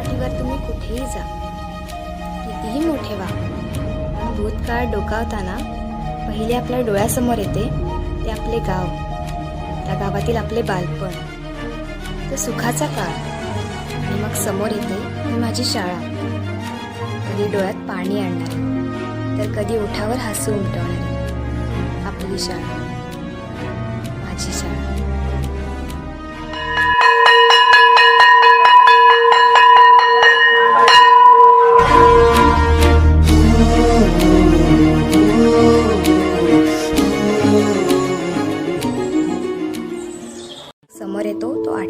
पाठीवर तुम्ही कुठेही जा. कितीही मोठे व्हा. पण भूतकाळ डोकावताना पहिले आपल्या डोळ्यासमोर येते ते आपले गाव. त्या गावातील आपले बालपण. तो सुखाचा काळ. आणि मग समोर येते माझी शाळा. कधी डोळ्यात पाणी आणणार तर कधी ओठावर हसू उमटवणार. आपली शाळा. माझी शाळा.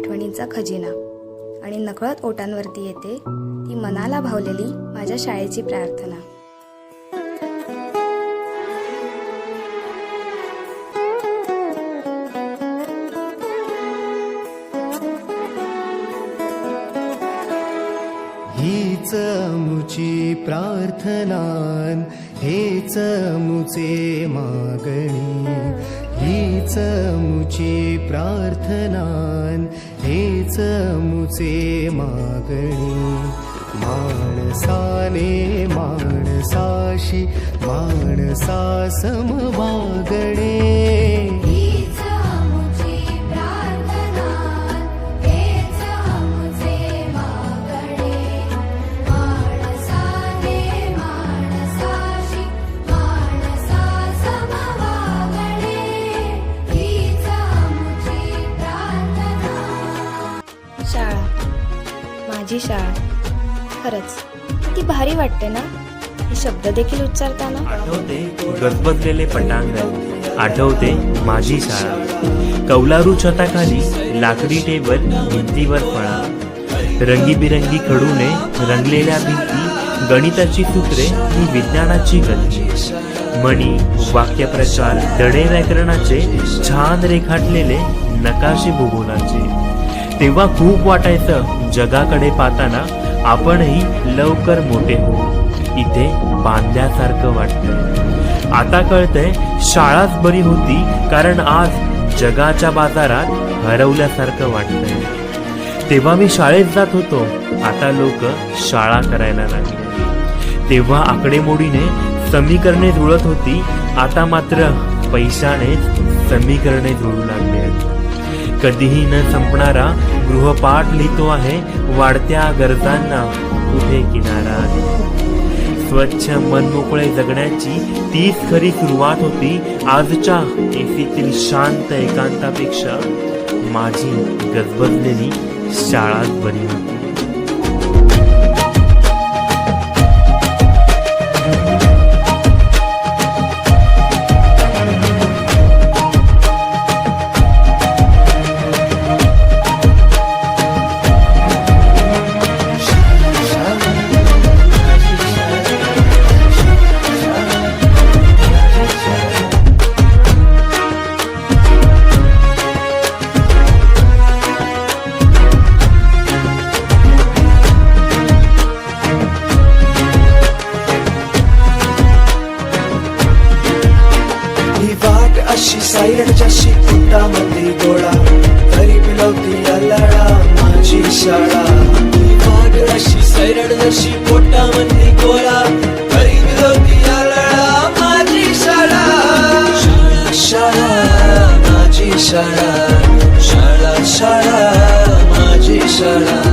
आठवणींचा खजिना. आणि नकळत ओटांवरती येते ती मनाला भावलेली माझ्या शाळेची प्रार्थना. हीच मुची प्रार्थनान हेच मुचे मागणी. हीच मुची प्रार्थनान हेच मुचे मागणी. माणसाने माणसाशी माणसा समवागणे माझी शाळा. खरंच किती भारी वाटते ना? हे शब्द देखील उच्चारताना. आठवते गजबजलेले पटांगण. आठवते माझी शाळा. कौलारू छताखाली लाकडी टेबल भिंतीवर फळा. रंगीबिरंगी खडूने रंगलेल्या भिंती गणिताची सूत्रे ही विज्ञानाची गती. मणी वाक्यप्रचार धडे व्याकरणाचे छान रेखाटलेले नकाशे भूगोलाचे. तेव्हा खूप वाटायचं. जगाकडे पाहताना आपणही लवकर मोठे होऊ. इथे बांधल्यासारखं वाटतंय. आता कळतंय शाळाच बरी होती कारण आज जगाच्या बाजारात हरवल्यासारखं वाटतंय. तेव्हा मी शाळेत जात होतो. आता लोक शाळा करायला लागले. तेव्हा आकडेमोडीने समीकरणे जुळत होती. आता मात्र पैशानेच समीकरणे जुळू लागले. कधीही न संपणारा गृहपाठ लिहितो आहे वाढत्या गरजांना कुठे किनारा. आहे स्वच्छ मन मोकळे जगण्याची तीच खरी सुरुवात होती आजच्या एसीतील शांत एकांतापेक्षा. माझी गजबजलेली शाळाच बरी होती. वाट अशी सायरड जशी कुटामध्ये गोळा. तरी पिलवती अल्लाळा माझी शाळा. ही अशी सायरड जशी पोटामध्ये गोळा. तरी पिलवती अल्लाळा माझी शाळा. शाळा शाळा माझी शाळा. शाळा शाळा माझी शाळा.